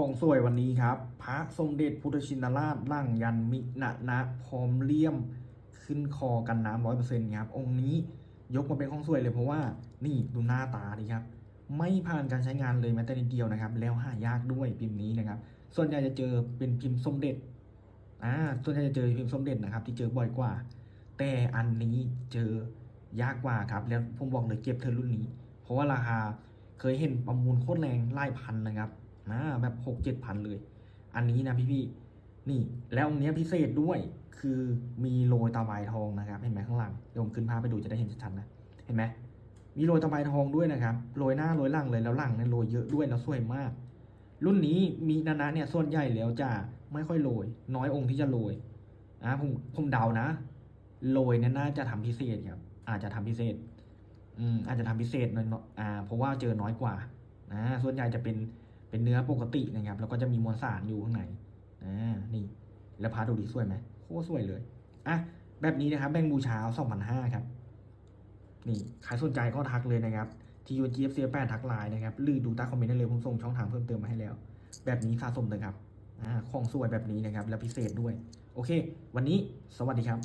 ของสวยวันนี้ครับ พระสมเด็จพุทธชินราชร่างยันมินะนะพร้อมเลี่ยมขึ้นคอกันน้ำร้อยเปอร์เซ็นต์ครับ องค์นี้ยกมาเป็นของสวยเลยเพราะว่านี่ดูหน้าตาดีครับ ไม่ผ่านการใช้งานเลยแม้แต่นิดเดียวนะครับ แล้วหายากด้วยพิมพ์นี้นะครับ ส่วนใหญ่จะเจอเป็นพิมพ์สมเด็จอ่าส่วนใหญ่จะเจอพิมพ์สมเด็จนะครับ ที่เจอบ่อยกว่า แต่อันนี้เจอยากกว่าครับ แล้วผมบอกเลยเก็บเธอรุ่นนี้ เพราะว่าราคาเคยเห็นประมูลโคตรแรงไล่พันนะครับ นะแบบหกเจ็ดพันเลย อันนี้นะพี่ๆนี่แล้วองค์เนี้ยพิเศษด้วยคือมีโรยตะไบทองนะครับ เห็นไหมข้างหลังเดี๋ยวผมขึ้นภาพไปดูจะได้เห็นชัดๆนะเห็นไหมมีโรยตะไบทองด้วยนะครับโรยหน้าโรยหลังเลยแล้วหลังเนี่ยโรยเยอะด้วยแล้วสวยมาก รุ่นนี้มีนานะเนี่ยส่วนใหญ่แล้วจะไม่ค่อยโรยน้อยองค์ที่จะโรยนะผมผมเดานะโรยเนี่ยน่าจะทำพิเศษครับ อาจจะทำพิเศษ อืมอาจจะทำพิเศษหน่อยอ่าเพราะว่าเจอน้อยกว่านะส่วนใหญ่จะเป็น เป็นเนื้อปกตินะครับแล้วก็จะมีมวลสารอยู่ข้างในอ่านี่แล้วพาดูดีสวยไหมโคตรสวยเลยอะแบบนี้นะครับแบ่งบูชาสองพันห้าครับ นี่ใครสนใจก็ทักเลยนะครับที่ยูจีเอฟซีแปดทักไลน์นะครับหรือดูใต้คอมเมนต์ได้เลยผมส่งช่องทางเพิ่มเติมมาให้แล้ว แบบนี้สะสมเลยครับอ่าของสวยแบบนี้นะครับ และพิเศษด้วย โอเค วันนี้สวัสดีครับ